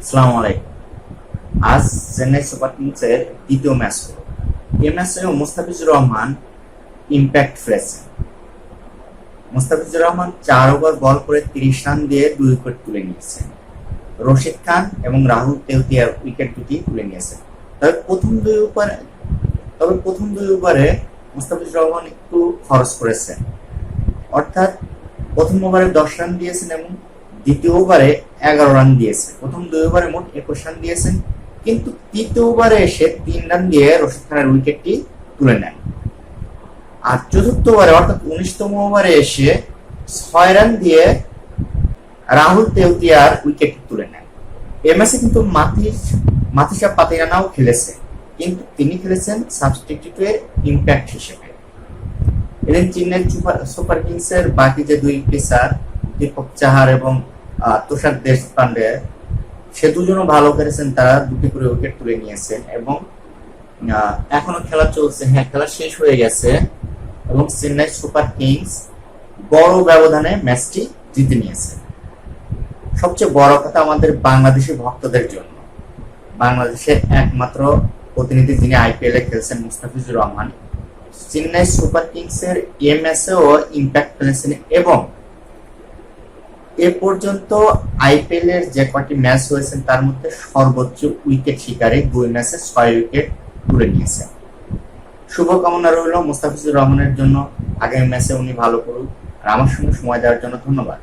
আসসালামু আলাইকুম। আজ চেন্নাই সুপার কিংসের দ্বিতীয় ম্যাচ হলো। এই ম্যাচে মুস্তাফিজুর রহমান ইম্প্যাক্ট ফেলেছেন মুস্তাফিজুর রহমান চার ওভার বল করে তিরিশ রান দিয়ে দুই উইকেট তুলে নিয়েছেন। রশিদ খান এবং রাহুল তেউতিয়ার উইকেট দুটি তুলে নিয়েছেন। তবে প্রথম দুই ওভারে তবে প্রথম দুই ওভারে মুস্তাফিজুর রহমান একটু খরচ করেছেন। অর্থাৎ প্রথম ওভারে দশ রান দিয়েছেন এবং দ্বিতীয় ওভারে এগারো রান দিয়েছেন প্রথম দুই ওভারে মোট একুশ রান দিয়েছেন, কিন্তু তৃতীয় ওভারে এসে তিন রান দিয়ে রশিদ খানের উইকেটটি তুলে নেন। আর চতুর্থ ওভারে, অর্থাৎ উনিশতম ওভারে এসে ছয় রান দিয়ে রাহুল তেওতিয়ার উইকেট তুলে নেন। এ ম্যাচে কিন্তু মাথিস মাথিসা পাতিরানাও খেলেছে, কিন্তু তিনি খেলেছেন সাবস্টিটিউটের ইম্প্যাক্ট হিসেবে। এদিন চেন্নাই সুপার কিংসের বাকি যে দুই পেসার দীপক চাহার এবং তুষার দেশপান্ডে সে দুজনও ভালো করেছেন তারা দুটি করে উইকেট তুলে নিয়েছেন এবং এখনও খেলা চলছে। হ্যাঁ খেলা শেষ হয়ে গেছে এবং চেন্নাই সুপার কিংস বড় ব্যবধানে ম্যাচটি জিতে নিয়েছে। সবচেয়ে বড় কথা আমাদের বাংলাদেশি ভক্তদের জন্য। বাংলাদেশের একমাত্র প্রতিনিধি যিনি আইপিএল এ খেলছেন, মুস্তাফিজুর রহমান, চেন্নাই সুপার কিংসের এমএসএ ও ইম্প্যাক্ট ফেলেছেন এবং এ পর্যন্ত আইপিএল এর যে কয়টি ম্যাচ হয়েছে, তার মধ্যে সর্বোচ্চ উইকেট শিকারে দুই ম্যাচে ছয় উইকেট তুলে নিয়েছেন শুভকামনা রইল মুস্তাফিজুর রহমানের জন্য। আগামী ম্যাচে উনি ভালো করুন আর আমার সঙ্গে সময় দেওয়ার জন্য ধন্যবাদ।